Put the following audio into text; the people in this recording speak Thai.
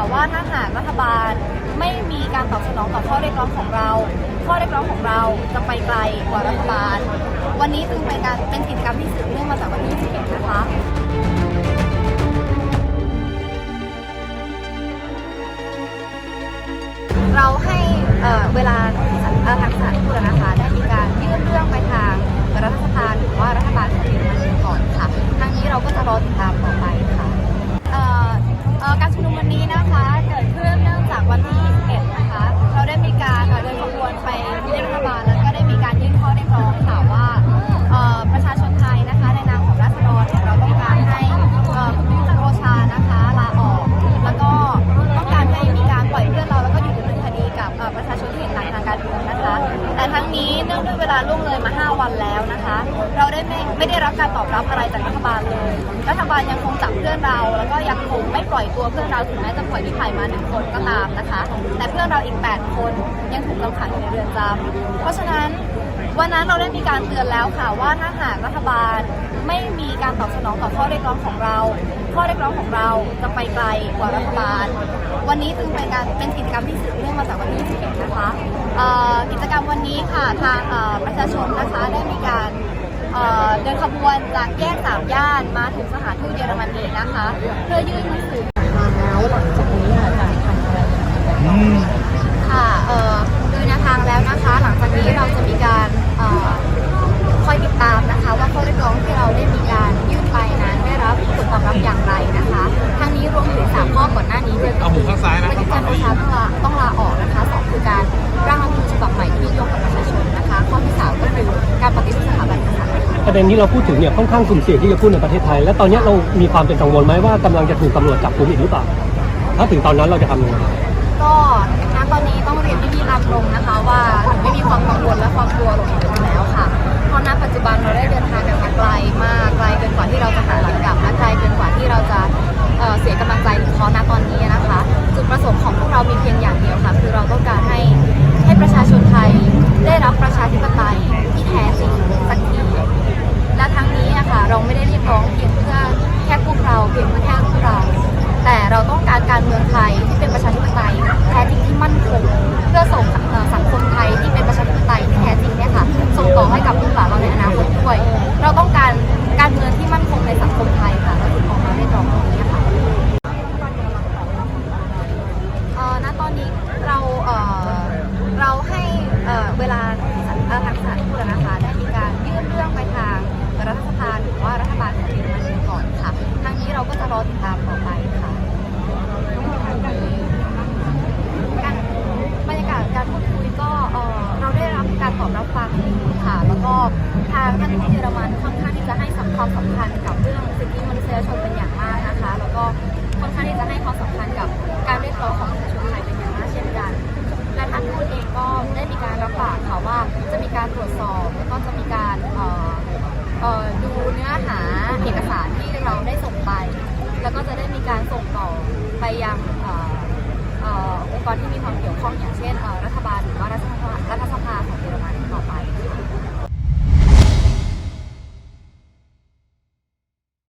่ะว่าถ้าหากรัฐบาลไม่มีการตอบสนองต่อข้อเรียกร้องของเรา ข้อเรียกร้องของเราจะไปไกลกว่ารัฐบาล วันนี้จึงเป็นการเป็นกิจกรรมที่สืบเนื่องมาจากวันที่21นะคะเราให้เวลาทางสถานทูตนะคะได้มีการ แต่ทั้งนี้เนื่องด้วยเวลาล่วงเลยมา 5 วันแล้วนะคะ เราได้ไม่ไม่ได้รับการตอบรับอะไรจากรัฐบาลเลย รัฐบาลยังคงจับเพื่อนเรา แล้วก็ยังคงไม่ปล่อยตัวเพื่อนเราถึงแม้จะปล่อยที่ผ่านมาหนึ่งคนก็ตามนะคะ แต่เพื่อนเราอีก 8 คนยังถูกจำขังอยู่ในเรือนจำเพราะฉะนั้น วันนั้นเราได้มีการเตือนแล้วค่ะว่าถ้าหากรัฐบาลไม่มีการตอบสนองต่อข้อเรียกร้องของเรา ข้อเรียกร้องของเราจะไปไกลกว่ารัฐบาล วันนี้จึงเป็นการเป็นกิจกรรมที่สืบเนื่องมาจากวันที่21นะคะกิจกรรมวันนี้ค่ะทางประชาชนนะคะได้มีการเดินขบวนจากแยกสามย่านมาถึงสถานทูตเยอรมนีนะคะ เพื่อยื่นหนังสือแล้วหลังจากนี้ ประเด็นที่เราพูดถึงเนี่ยค่อนข้างสุ่มเสี่ยงที่จะพูดในประเทศไทย และตอนนี้เรามีความเป็นกังวลไหมว่ากำลังจะถูกตำรวจจับกุมอีกหรือเปล่า ถ้าถึงตอนนั้นเราจะทำยังไงก็ณตอนนี้ต้องเรียนพี่พี่ๆรับล ชนเป็นอย่างมากนะคะ แล้วก็ค่อนข้างที่จะให้ความสำคัญกับการเรียกร้องของประชาชนไทยเป็นอย่างมากเช่นกัน และท่านทูตเองก็ได้มีการรับปากค่ะว่าจะมีการตรวจสอบแล้วก็จะมีการดูเนื้อหาเอกสารที่เราได้ส่งไป แล้วก็จะได้มีการส่งต่อไปยังเอ่อเอ่อองค์กรที่มี